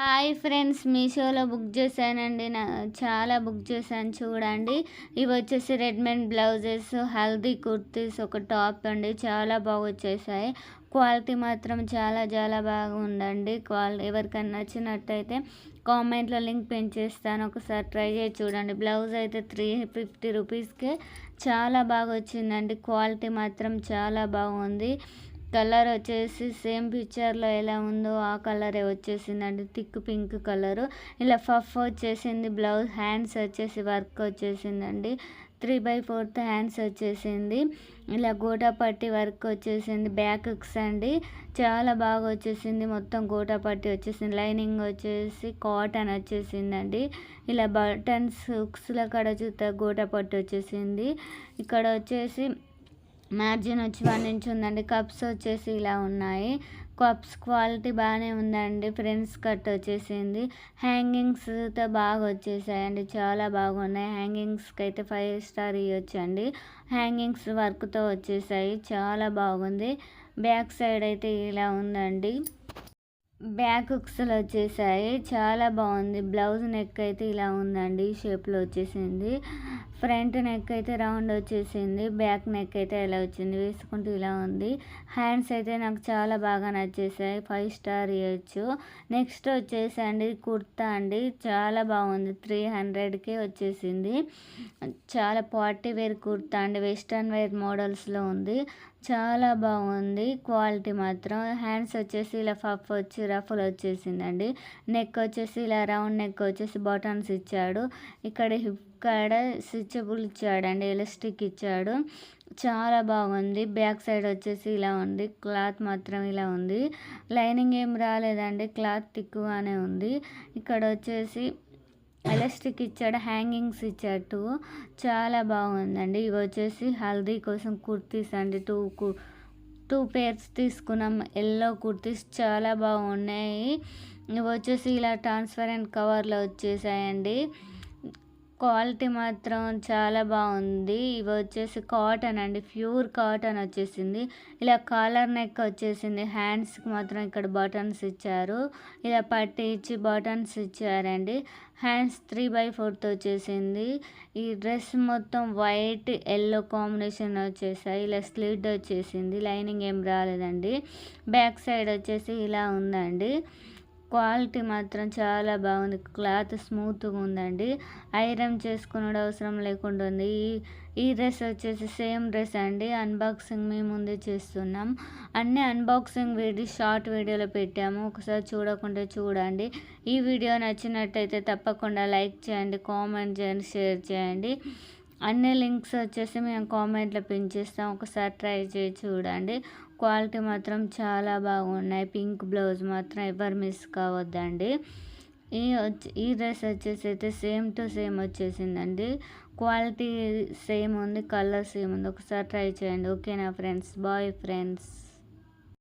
Hi friends మీషోలో book చేశానండి. నా చాలా బుక్ చేశాను చూడండి. ఇవి వచ్చేసి రెడ్మెండ్ బ్లౌజెస్ హల్దీ కుర్తీస్ ఒక టాప్ అండి. చాలా బాగా వచ్చేసాయి. క్వాలిటీ మాత్రం చాలా చాలా బాగా ఉందండి. క్వాలిటీ ఎవరికైనా నచ్చినట్టయితే కామెంట్లో లింక్ పెంచేస్తాను. ఒకసారి ట్రై చేసి చూడండి. బ్లౌజ్ అయితే త్రీ ఫిఫ్టీ రూపీస్కే. చాలా బాగా వచ్చిందండి. క్వాలిటీ మాత్రం చాలా బాగుంది. కలర్ వచ్చేసి సేమ్ పిక్చర్లో ఎలా ఉందో ఆ కలరే వచ్చేసిందండి థిక్ పింక్ కలరు. ఇలా ఫఫ్ వచ్చేసింది బ్లౌజ్ హ్యాండ్స్ వచ్చేసి వర్క్ వచ్చేసిందండి. త్రీ బై ఫోర్త్ హ్యాండ్స్ వచ్చేసింది. ఇలా గోటాపట్టి వర్క్ వచ్చేసింది బ్యాక్స్ అండి. చాలా బాగా వచ్చేసింది మొత్తం గోటాపట్టి వచ్చేసింది. లైనింగ్ వచ్చేసి కాటన్ వచ్చేసిందండి. ఇలా బటన్స్ హుక్స్ల కాడ చూస్తే గోటాపట్టి వచ్చేసింది. ఇక్కడ వచ్చేసి మార్జిన్ వచ్చి వన్ ఇంచ్ ఉందండి. కప్స్ వచ్చేసి ఇలా ఉన్నాయి. కప్స్ క్వాలిటీ బాగానే ఉందండి. ఫ్రెండ్స్ కట్ వచ్చేసింది. హ్యాంగింగ్స్తో బాగా వచ్చేసాయండి. చాలా బాగున్నాయి. హ్యాంగింగ్స్కి అయితే ఫైవ్ స్టార్ ఇవ్వచ్చండి హ్యాంగింగ్స్ వర్క్తో వచ్చేసాయి. చాలా బాగుంది. బ్యాక్ సైడ్ అయితే ఇలా ఉందండి. బ్యాక్ హుక్స్లు వచ్చేసాయి. చాలా బాగుంది. బ్లౌజ్ నెక్ అయితే ఇలా ఉందండి. షేప్లో వచ్చేసింది. ఫ్రంట్ నెక్ అయితే రౌండ్ వచ్చేసింది. బ్యాక్ నెక్ అయితే ఇలా వచ్చింది. వేసుకుంటూ ఇలా ఉంది. హ్యాండ్స్ అయితే నాకు చాలా బాగా నచ్చేసాయి. ఫైవ్ స్టార్ ఇవ్వచ్చు. నెక్స్ట్ వచ్చేసండి కుర్తా అండి. చాలా బాగుంది. త్రీ హండ్రెడ్కే వచ్చేసింది. చాలా పార్టీ వేర్ కుర్తా అండి. వెస్ట్రన్ వేర్ మోడల్స్లో ఉంది. చాలా బాగుంది. క్వాలిటీ మాత్రం. హ్యాండ్స్ వచ్చేసి ఇలా ఫఫ్ వచ్చి రఫుల్ వచ్చేసిందండి నెక్ వచ్చేసి ఇలా రౌండ్ నెక్ వచ్చేసి బటన్స్ ఇచ్చాడు. ఇక్కడ హిప్ కాడ స్విచబుల్ ఇచ్చాడండి ఎలాస్టిక్ ఇచ్చాడు. చాలా బాగుంది. బ్యాక్ సైడ్ వచ్చేసి ఇలా ఉంది. క్లాత్ మాత్రం ఇలా ఉంది. లైనింగ్ ఏం రాలేదండి. క్లాత్ తిక్కుగానే ఉంది. ఇక్కడ వచ్చేసి ఎలాస్టిక్ ఇచ్చాడు. హ్యాంగింగ్స్ ఇచ్చాడు చాలా బాగుందండి. ఇవి వచ్చేసి హల్దీ కోసం కుర్తీస్ అండి. టూ కు టూ పేర్స్ తీసుకున్నాం. ఎల్లో కుర్తీస్ చాలా బాగున్నాయి. ఇవి వచ్చేసి ఇలా ట్రాన్స్పరెంట్ కవర్లో వచ్చేసాయండి. క్వాలిటీ మాత్రం చాలా బాగుంది. ఇవి వచ్చేసి కాటన్ అండి. ప్యూర్ కాటన్ వచ్చేసింది. ఇలా కాలర్ నెక్ వచ్చేసింది. హ్యాండ్స్కి మాత్రం ఇక్కడ బటన్స్ ఇచ్చారు. ఇలా పట్టి ఇచ్చి బటన్స్ ఇచ్చారండి. హ్యాండ్స్ త్రీ బై ఫోర్త్ వచ్చేసింది. ఈ డ్రెస్ మొత్తం వైట్ ఎల్లో కాంబినేషన్ వచ్చేసాయి. ఇలా స్లిడ్ వచ్చేసింది. లైనింగ్ ఏం రాలేదండి. బ్యాక్ సైడ్ వచ్చేసి ఇలా ఉందండి. క్వాలిటీ మాత్రం చాలా బాగుంది. క్లాత్ స్మూత్గా ఉందండి. ఐరన్ చేసుకునే అవసరం లేకుండా ఉంది. ఈ ఈ డ్రెస్ వచ్చేసి సేమ్ డ్రెస్ అండి. అన్బాక్సింగ్ మేము ముందే చేస్తున్నాం. అన్నీ అన్బాక్సింగ్ వీడియో షార్ట్ వీడియోలో పెట్టాము. ఒకసారి చూడకుండా చూడండి. ఈ వీడియో నచ్చినట్టయితే తప్పకుండా లైక్ చేయండి కామెంట్ చేయండి షేర్ చేయండి. అన్ని లింక్స్ వచ్చేసి మేము కామెంట్లో పెంచేస్తాం ఒకసారి ట్రై చేసి చూడండి. క్వాలిటీ మాత్రం చాలా బాగున్నాయి. పింక్ బ్లౌజ్ మాత్రం ఎవరు మిస్ కావద్దండి. ఈ వచ్చి ఈ డ్రెస్ వచ్చేసి అయితే సేమ్ టు సేమ్ వచ్చేసిందండి. క్వాలిటీ సేమ్ ఉంది కలర్ సేమ్ ఉంది. ఒకసారి ట్రై చేయండి. ఓకేనా ఫ్రెండ్స్? Bye friends.